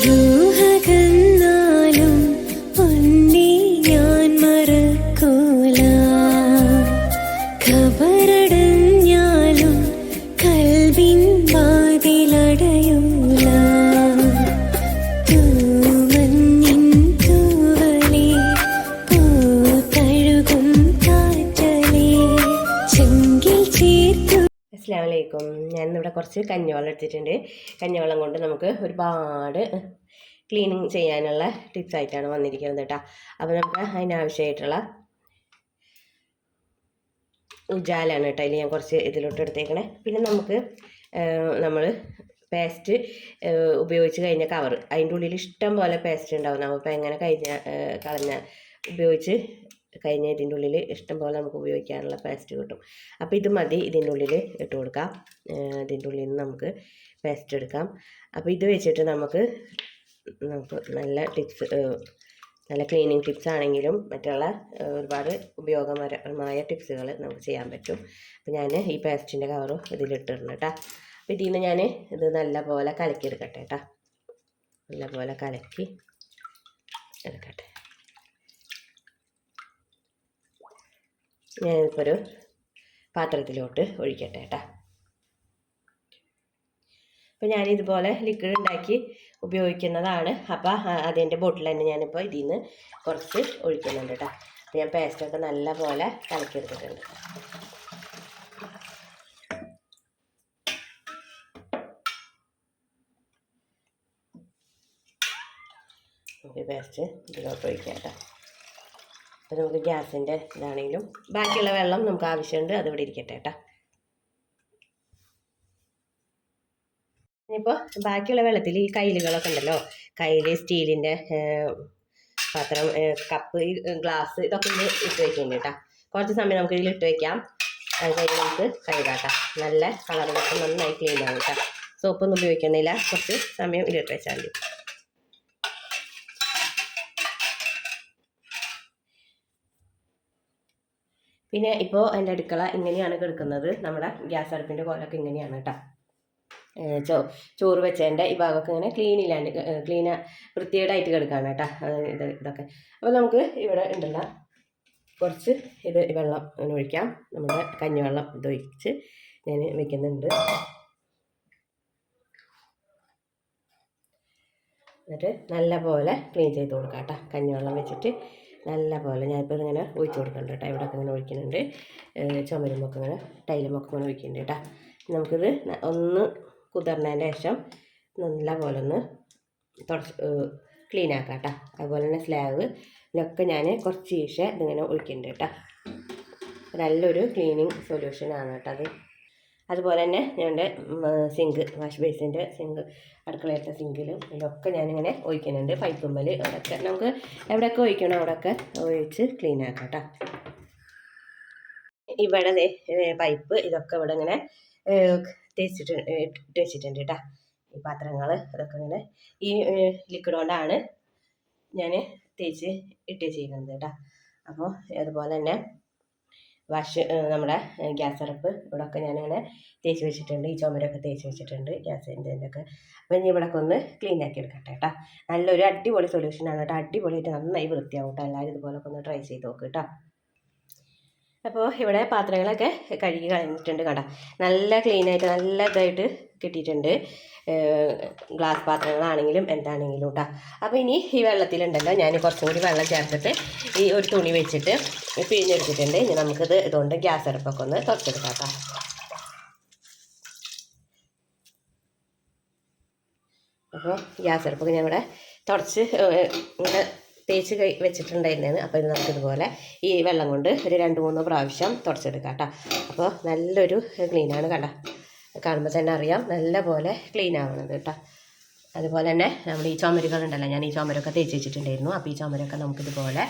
ruhagan കുറച്ച് കഞ്ഞിവെള്ളം എടുത്തിട്ടുണ്ട്. കഞ്ഞിവെള്ളം കൊണ്ട് നമുക്ക് ഒരുപാട് ക്ലീനിങ് ചെയ്യാനുള്ള ടിപ്സ് ആയിട്ടാണ് വന്നിരിക്കുന്നത് കേട്ടോ. അപ്പോൾ നമുക്ക് അതിനാവശ്യമായിട്ടുള്ള ഉജാലാണ് കേട്ടോ അതിൽ ഞാൻ കുറച്ച് ഇതിലോട്ട് എടുത്തേക്കണേ. പിന്നെ നമുക്ക് നമ്മൾ പേസ്റ്റ് ഉപയോഗിച്ച് കഴിഞ്ഞ കവർ അതിന്റെ ഉള്ളിൽ ഇഷ്ടം പോലെ പേസ്റ്റ് ഉണ്ടാവും. അപ്പോൾ എങ്ങനെ കഴിഞ്ഞ കളഞ്ഞ ഉപയോഗിച്ച് കഴിഞ്ഞ ഇതിന്റെ ഉള്ളിൽ ഇഷ്ടം പോലെ നമുക്ക് ഉപയോഗിക്കാനുള്ള പേസ്റ്റ് കിട്ടും. അപ്പോൾ ഇത് മതി ഇതിന്റെ ഉള്ളിൽ ഇട്ട് കൊടുക്കാം. ഇതിന്റെ ഉള്ളിൽ നിന്ന് നമുക്ക് പേസ്റ്റ് എടുക്കാം. അപ്പോൾ ഇത് വെച്ചിട്ട് നമുക്ക് നമുക്ക് നല്ല ടിപ്സ് നല്ല ക്ലീനിങ് ടിപ്സ് ആണെങ്കിലും മറ്റുള്ള ഒരുപാട് ഉപയോഗപരമായ ടിപ്സുകൾ നമുക്ക് ചെയ്യാൻ പറ്റും. അപ്പോൾ ഞാൻ ഈ പേസ്റ്റിന്റെ കവറും ഇതിലിട്ടിട്ടുണ്ട് കേട്ടോ അപ്പോൾ ഇതിൽ നിന്ന് ഞാൻ ഇത് നല്ല പോലെ കലക്കി എടുക്കട്ടെ കേട്ടോ നല്ല പോലെ കലക്കി എടുക്കട്ടെ. ഞാനിപ്പോൾ ഒരു പാത്രത്തിലോട്ട് ഒഴിക്കട്ടെ കേട്ടോ. അപ്പോൾ ഞാനിതുപോലെ ലിക്വിഡ് ഉണ്ടാക്കി ഉപയോഗിക്കുന്നതാണ്. അപ്പോൾ അതിന്റെ ബോട്ടിൽ തന്നെ ഞാനിപ്പോൾ ഇതിൽ നിന്ന് കുറച്ച് ഒഴിക്കുന്നുണ്ട് കേട്ടോ. ഞാൻ പേസ്റ്റൊക്കെ നല്ല പോലെ കലക്കിയെടുത്തിട്ടുണ്ട് പേസ്റ്റ് ഇതിലോട്ട് ഒഴിക്കാം കേട്ടോ. അപ്പോൾ നമുക്ക് ഗ്യാസിന്റെ ഇതാണെങ്കിലും ബാക്കിയുള്ള വെള്ളം നമുക്ക് ആവശ്യമുണ്ട് അത് ഇവിടെ ഇരിക്കട്ടെ കേട്ടോ. ഇനിയിപ്പോൾ ബാക്കിയുള്ള വെള്ളത്തിൽ ഈ കയ്യിലുകളൊക്കെ ഉണ്ടല്ലോ. കയ്യിൽ സ്റ്റീലിന്റെ പാത്രം കപ്പ് ഗ്ലാസ് ഇതൊക്കെ ഇതിൽ ഇട്ട് വയ്ക്കുന്നുണ്ട് കേട്ടോ. കുറച്ച് സമയം നമുക്ക് ഇതിൽ ഇട്ട് വെക്കാം. അത് കഴിഞ്ഞ് നമുക്ക് കഴുകാം കേട്ടോ. നല്ല കളറിലൊക്കെ നന്നായി ക്ലീൻ ആവും കേട്ടോ. സോപ്പൊന്നും ഉപയോഗിക്കുന്നില്ല. കുറച്ച് സമയം ഇതിലിട്ട് വെച്ചാൽ മതി. പിന്നെ ഇപ്പോൾ എന്റെ അടുക്കള ഇങ്ങനെയാണ് കിടക്കുന്നത്. നമ്മുടെ ഗ്യാസ് അടുപ്പിന്റെ കോലൊക്കെ ഇങ്ങനെയാണ് കേട്ടോ ചോ ചോറ് വെച്ചതിന്റെ ഈ ഭാഗമൊക്കെ ഇങ്ങനെ ക്ലീൻ ഇല്ലാണ്ട് ക്ലീൻ കിടക്കുകയാണ് കേട്ടോ ഇത് ഇതൊക്കെ. അപ്പോൾ നമുക്ക് ഇവിടെ ഉണ്ടല്ല കുറച്ച് ഇത് വെള്ളം ഒഴിക്കാം. നമ്മുടെ കഞ്ഞിവെള്ളം ഇത് ഒഴിച്ച് ഞാൻ വെക്കുന്നുണ്ട്. എന്നിട്ട് നല്ല പോലെ ക്ലീൻ ചെയ്ത് കൊടുക്കാം കേട്ടോ കഞ്ഞിവെള്ളം വെച്ചിട്ട് നല്ല പോലെ ഞാനിപ്പോൾ ഇങ്ങനെ ഒഴിച്ച് കൊടുക്കുന്നുണ്ട് കേട്ടോ. ഇവിടെയൊക്കെ ഇങ്ങനെ ഒഴിക്കുന്നുണ്ട്. ചുമരുമൊക്കെ ഇങ്ങനെ ടൈലുമൊക്കെ ഇങ്ങനെ ഒഴിക്കുന്നുണ്ട് കേട്ടോ. നമുക്കിത് ഒന്ന് കുതിർന്നതിന് ശേഷം നല്ല പോലെ ഒന്ന് തുടച്ച് ക്ലീൻ ആക്കാം കേട്ടോ. അതുപോലെ തന്നെ സ്ലാബ് ഇതിനൊക്കെ ഞാൻ കുറച്ച് ശേഷം ഇതിങ്ങനെ ഒഴിക്കുന്നുണ്ട് കേട്ടോ. നല്ലൊരു ക്ലീനിങ് സൊല്യൂഷനാണ് കേട്ടോ അത്. അതുപോലെ തന്നെ ഞങ്ങളുടെ സിങ്ക് വാഷ് ബേസിന്റെ സിങ്ക് അടുക്കളയിലത്തെ സിങ്കിലും ഇതൊക്കെ ഞാനിങ്ങനെ ഒഴിക്കുന്നുണ്ട്. പൈപ്പുമ്മൽ അവിടെയൊക്കെ നമുക്ക് എവിടെയൊക്കെ ഒഴിക്കണോ അവിടെയൊക്കെ ഒഴിച്ച് ക്ലീൻ ആക്കാം കേട്ടോ ഇവിടെ പൈപ്പ് ഇതൊക്കെ ഇവിടെ ഇങ്ങനെ തേച്ചിട്ട് ഇട്ട് വെച്ചിട്ടുണ്ട് കേട്ടോ ഈ പാത്രങ്ങൾ ഇതൊക്കെ ഇങ്ങനെ ഈ ലിക്വിഡ് കൊണ്ടാണ് ഞാൻ തേച്ച് ഇട്ട് ചെയ്യുന്നത് കേട്ടോ അപ്പോൾ അതുപോലെ തന്നെ വാഷ് നമ്മുടെ ഗ്യാസ് അടുപ്പ്. ഇവിടെയൊക്കെ ഞാനിങ്ങനെ തേച്ച് വെച്ചിട്ടുണ്ട്. ഈ ചുമരൊക്കെ തേച്ച് വെച്ചിട്ടുണ്ട്. ഗ്യാസിന്റെ ഒക്കെ അപ്പോൾ ഇനി ഇവിടെയൊക്കെ ഒന്ന് ക്ലീൻ ആക്കി എടുക്കട്ടെ കേട്ടോ. നല്ലൊരു അടിപൊളി സൊല്യൂഷനാണ് കേട്ടോ. അടിപൊളിയായിട്ട് നന്നായി വൃത്തിയാവും കേട്ടോ. എല്ലാവരും ഇതുപോലൊക്കെ ഒന്ന് ട്രൈ ചെയ്ത് നോക്ക് കേട്ടോ. അപ്പോൾ ഇവിടെ പാത്രങ്ങളൊക്കെ കഴുകി കളഞ്ഞിട്ടുണ്ട് കട നല്ല ക്ലീനായിട്ട് നല്ല ഇതായിട്ട് കിട്ടിയിട്ടുണ്ട്. ഗ്ലാസ് പാത്രങ്ങളാണെങ്കിലും എന്താണെങ്കിലും കേട്ടോ അപ്പോൾ ഇനി ഈ വെള്ളത്തിലുണ്ടല്ലോ ഞാൻ കുറച്ചും കൂടി വെള്ളം ചേർത്തിട്ട് ഈ ഒരു തുണി വെച്ചിട്ട് പിഴിഞ്ഞെടുത്തിട്ടുണ്ട്. ഇനി നമുക്കിത് ഇതുകൊണ്ട് ഗ്യാസ് അടുപ്പൊക്കെ ഒന്ന് തുറച്ചെടുക്കാം കേട്ടോ അപ്പോൾ ഗ്യാസ് അടുപ്പൊക്കെ ഞാൻ ഇവിടെ തുടച്ച് ഇങ്ങനെ തേച്ച് കൈ വെച്ചിട്ടുണ്ടായിരുന്നേന്ന്. അപ്പോൾ ഇത് നമുക്കിതുപോലെ ഈ വെള്ളം കൊണ്ട് ഒരു രണ്ട് മൂന്ന് പ്രാവശ്യം തുടച്ചെടുക്കാം കേട്ടോ. അപ്പോൾ നല്ലൊരു ക്ലീനാണ് കണ്ട? കാണുമ്പോൾ തന്നെ അറിയാം നല്ല പോലെ ക്ലീൻ ആവണത് കേട്ടോ. അതുപോലെ തന്നെ നമ്മൾ ഈ ചുമരുകളുണ്ടല്ലോ ഞാൻ ഈ ചുമരൊക്കെ തേച്ച് വെച്ചിട്ടുണ്ടായിരുന്നു. അപ്പോൾ ഈ ചുമരൊക്കെ നമുക്കിതുപോലെ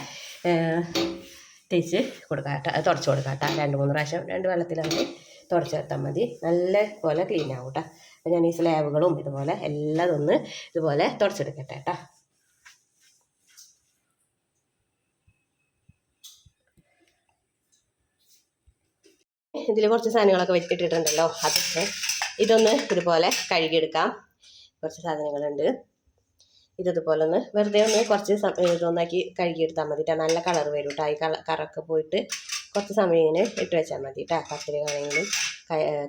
തേച്ച് കൊടുക്കാം കേട്ടോ തുടച്ച് കൊടുക്കാം കേട്ടോ. രണ്ട് മൂന്ന് പ്രാവശ്യം രണ്ട് വെള്ളത്തിൽ നമ്മൾ തുടച്ച് വെത്താൽ മതി. നല്ല പോലെ ക്ലീൻ ആവും കേട്ടോ. അപ്പോൾ ഞാൻ ഈ സ്ലാബുകളും ഇതുപോലെ എല്ലാം ഒന്ന് ഇതുപോലെ തുടച്ചെടുക്കട്ടെ കേട്ടോ. ഇതിൽ കുറച്ച് സാധനങ്ങളൊക്കെ വെച്ചിട്ടിട്ടുണ്ടല്ലോ. അതൊക്കെ ഇതൊന്ന് ഇതുപോലെ കഴുകിയെടുക്കാം. കുറച്ച് സാധനങ്ങളുണ്ട്. ഇതുപോലെ ഒന്ന് വെറുതെ ഒന്ന് കുറച്ച് ഇതൊന്നാക്കി കഴുകിയെടുത്താൽ മതി കേട്ടോ നല്ല കളർ വരും കേട്ടോ ഈ കള കറൊക്കെ പോയിട്ട് കുറച്ച് സമയം ഇങ്ങനെ ഇട്ട് വെച്ചാൽ മതി കേട്ടോ കത്തിരിയാണെങ്കിലും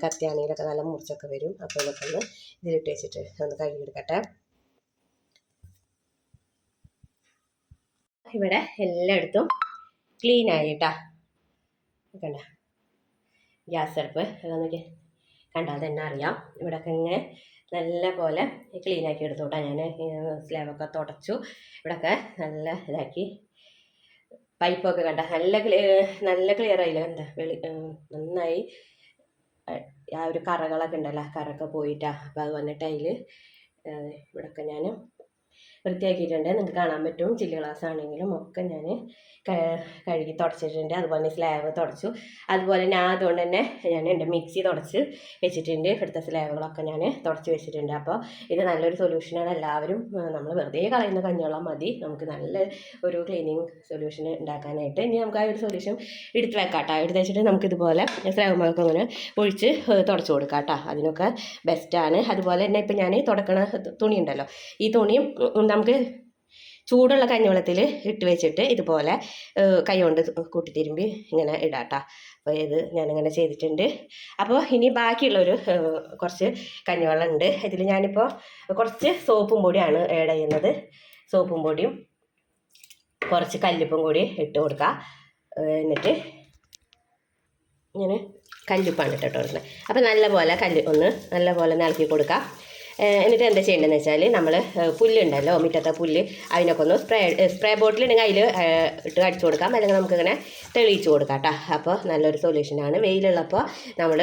കത്തിയാണെങ്കിലൊക്കെ നല്ല മുറിച്ചൊക്കെ വരും. അപ്പോൾ ഇതൊക്കെ ഒന്ന് ഇതിലിട്ട് വെച്ചിട്ട് ഒന്ന് കഴുകിയെടുക്കട്ടെ. ഇവിടെ എല്ലായിടത്തും ക്ലീൻ ആയി കേട്ടോ കണ്ട? ഗ്യാസ് അടുപ്പ് അതൊന്നൊക്കെ കണ്ടാൽ തന്നെ അറിയാം. ഇവിടെയൊക്കെ ഇങ്ങനെ നല്ല പോലെ ക്ലീൻ ആക്കി എടുത്തു കേട്ടോ ഞാൻ സ്ലാബൊക്കെ തുടച്ചു. ഇവിടെയൊക്കെ നല്ല ഇതാക്കി. പൈപ്പൊക്കെ കണ്ട നല്ല ക്ലിയർ നല്ല ക്ലിയർ ആയില്ല? എന്താ വെളി നന്നായി. ആ ഒരു കറകളൊക്കെ ഉണ്ടല്ലോ കറൊക്കെ പോയിട്ടാ. അപ്പോൾ അത് വന്നിട്ട് അതിൽ ഇവിടെയൊക്കെ ഞാൻ വൃത്തിയാക്കിയിട്ടുണ്ട്. നിങ്ങൾക്ക് കാണാൻ പറ്റും. ചില്ലി ഗ്ലാസ് ആണെങ്കിലും ഒക്കെ ഞാൻ കഴുകി തുടച്ചിട്ടുണ്ട്. അതുപോലെ സ്ലാബ് തുടച്ചു. അതുപോലെ ഞാൻ അതുകൊണ്ട് തന്നെ ഞാൻ എന്റെ മിക്സി തുടച്ച് വെച്ചിട്ടുണ്ട്. ഇവിടുത്തെ സ്ലാബുകളൊക്കെ ഞാൻ തുടച്ച് വെച്ചിട്ടുണ്ട്. അപ്പോൾ ഇത് നല്ലൊരു സൊല്യൂഷനാണ് എല്ലാവരും നമ്മൾ വെറുതെ കളയുന്ന കഞ്ഞിവെള്ളം മതി. നമുക്ക് നല്ല ഒരു ക്ലീനിങ് സൊല്യൂഷൻ ഉണ്ടാക്കാനായിട്ട്. ഇനി നമുക്ക് ആ ഒരു സൊല്യൂഷൻ എടുത്ത് വെക്കാം കേട്ടോ എടുത്ത് വെച്ചിട്ട് നമുക്കിതുപോലെ ഇതുപോലെ അങ്ങനെ ഒഴിച്ച് തുടച്ച് കൊടുക്കാം കേട്ടോ. അതിനൊക്കെ ബെസ്റ്റാണ് അതുപോലെ തന്നെ ഇപ്പം ഞാൻ തുടക്കണ തുണി ഉണ്ടല്ലോ ഈ തുണിയും നമുക്ക് ചൂടുള്ള കഞ്ഞിവെള്ളത്തിൽ ഇട്ട് വെച്ചിട്ട് ഇതുപോലെ കൈ കൊണ്ട് കൂട്ടി തിരുമ്പി ഇങ്ങനെ ഇടാട്ടോ. അപ്പോൾ ഇത് ഞാനിങ്ങനെ ചെയ്തിട്ടുണ്ട്. അപ്പോൾ ഇനി ബാക്കിയുള്ളൊരു കുറച്ച് കഞ്ഞിവെള്ളം ഉണ്ട്. ഇതിൽ ഞാനിപ്പോൾ കുറച്ച് സോപ്പും പൊടിയാണ് ആഡ് ചെയ്യുന്നത്. സോപ്പും പൊടിയും കുറച്ച് കല്ലുപ്പും കൂടി ഇട്ട് കൊടുക്കുക എന്നിട്ട് ഇങ്ങനെ കല്ലുപ്പാണ് ഇട്ടിട്ട് കൊടുക്കുന്നത്. അപ്പോൾ നല്ലപോലെ കല്ല് ഒന്ന് നല്ലപോലെ നിലക്കി കൊടുക്കുക എന്നിട്ട് എന്താ ചെയ്യേണ്ടതെന്ന് വെച്ചാൽ നമ്മൾ പുല്ലുണ്ടല്ലോ മുറ്റത്തെ പുല്ല് അതിനൊക്കെ ഒന്ന് സ്പ്രേ സ്പ്രേ ബോട്ടിലുണ്ടെങ്കിൽ അതിൽ ഇട്ട് അടിച്ചു കൊടുക്കാം. അല്ലെങ്കിൽ നമുക്കിങ്ങനെ തെളിയിച്ചു കൊടുക്കാം കേട്ടോ അപ്പോൾ നല്ലൊരു സൊല്യൂഷനാണ് വെയിലുള്ളപ്പോൾ നമ്മൾ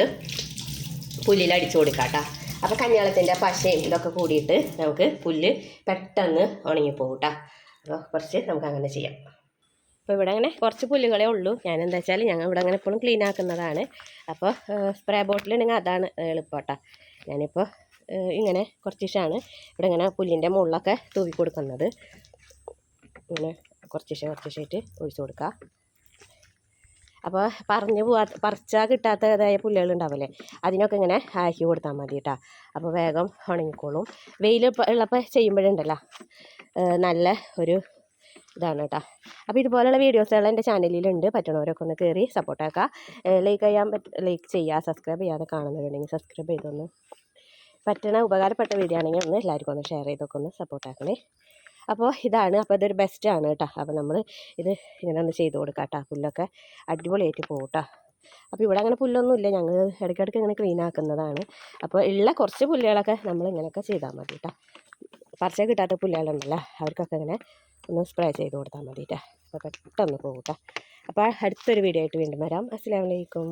പുല്ലിൽ അടിച്ചു കൊടുക്കാം കേട്ടോ അപ്പോൾ കഞ്ഞാളത്തിന്റെ പശയും ഇതൊക്കെ കൂടിയിട്ട് നമുക്ക് പുല്ല് പെട്ടെന്ന് ഉണങ്ങിപ്പോകും കേട്ടോ അപ്പോൾ കുറച്ച് നമുക്ക് അങ്ങനെ ചെയ്യാം. അപ്പോൾ ഇവിടെ അങ്ങനെ കുറച്ച് പുല്ലുകളേ ഉള്ളൂ. ഞാൻ എന്താ വെച്ചാൽ ഞങ്ങൾ ഇവിടെ അങ്ങനെ എപ്പോഴും ക്ലീൻ ആക്കുന്നതാണ്. അപ്പോൾ സ്പ്രേ ബോട്ടിലുണ്ടെങ്കിൽ അതാണ് എളുപ്പം കേട്ടോ ഞാനിപ്പോൾ ഇങ്ങനെ കുറച്ച് ഇഷാണ് ഇവിടെ ഇങ്ങനെ പുല്ലിന്റെ മുകളിലൊക്കെ തൂവി കൊടുക്കുന്നത്. ഇങ്ങനെ കുറച്ച് ഇഷ കുറച്ച് ഇഷായിട്ട് ഒഴിച്ചു കൊടുക്കുക. അപ്പോൾ പറഞ്ഞു പോവാത്ത പറിച്ചാൽ കിട്ടാത്തതായ പുല്ലുകൾ ഉണ്ടാവില്ലേ അതിനൊക്കെ ഇങ്ങനെ ആക്കി കൊടുത്താൽ മതി കേട്ടോ. അപ്പോൾ വേഗം ഉണങ്ങിക്കോളും. വെയിൽ ഉള്ളപ്പോൾ ചെയ്യുമ്പോഴുണ്ടല്ലോ നല്ല ഒരു ഇതാണ് കേട്ടോ. അപ്പോൾ ഇതുപോലെയുള്ള വീഡിയോസുകൾ എന്റെ ചാനലിലുണ്ട്. പറ്റണവരൊക്കെ ഒന്ന് കയറി സപ്പോർട്ടാക്കുക. ലൈക്ക് ചെയ്യാൻ പറ്റ ലൈക്ക് ചെയ്യുക സബ്സ്ക്രൈബ് ചെയ്യാതെ കാണുന്നവരുണ്ടെങ്കിൽ സബ്സ്ക്രൈബ് ചെയ്തൊന്ന് പറ്റണ ഉപകാരപ്പെട്ട വീഡിയോ ആണെങ്കിൽ ഒന്ന് എല്ലാവർക്കും ഒന്ന് ഷെയർ ചെയ്തൊക്കെ ഒന്ന് സപ്പോർട്ടാക്കണേ അപ്പോൾ ഇതാണ്. അപ്പോൾ ഇതൊരു ആണ് കേട്ടോ. അപ്പോൾ നമ്മൾ ഇത് ഇങ്ങനെ ഒന്ന് ചെയ്ത് കൊടുക്കാം കേട്ടോ. പുല്ലൊക്കെ അടിപൊളിയായിട്ട് പോകും കേട്ടോ അപ്പോൾ ഇവിടെ അങ്ങനെ പുല്ലൊന്നും ഇല്ല. ഞങ്ങൾ ഇടയ്ക്കിടയ്ക്ക് ഇങ്ങനെ ക്ലീൻ ആക്കുന്നതാണ്. അപ്പോൾ ഉള്ള കുറച്ച് പുല്ലുകളൊക്കെ നമ്മൾ ഇങ്ങനെയൊക്കെ ചെയ്താൽ മതി കേട്ടോ. പറിച്ചാൽ കിട്ടാത്ത പുല്ലുകളുണ്ടല്ലോ. അവർക്കൊക്കെ ഇങ്ങനെ ഒന്ന് സ്പ്രേ ചെയ്ത് കൊടുത്താൽ മതി കേട്ടോ. അപ്പോൾ പെട്ടെന്ന് പോകും കേട്ടോ അപ്പോൾ അടുത്തൊരു വീഡിയോ ആയിട്ട് വീണ്ടും വരാം. അസ്സാം വലൈക്കും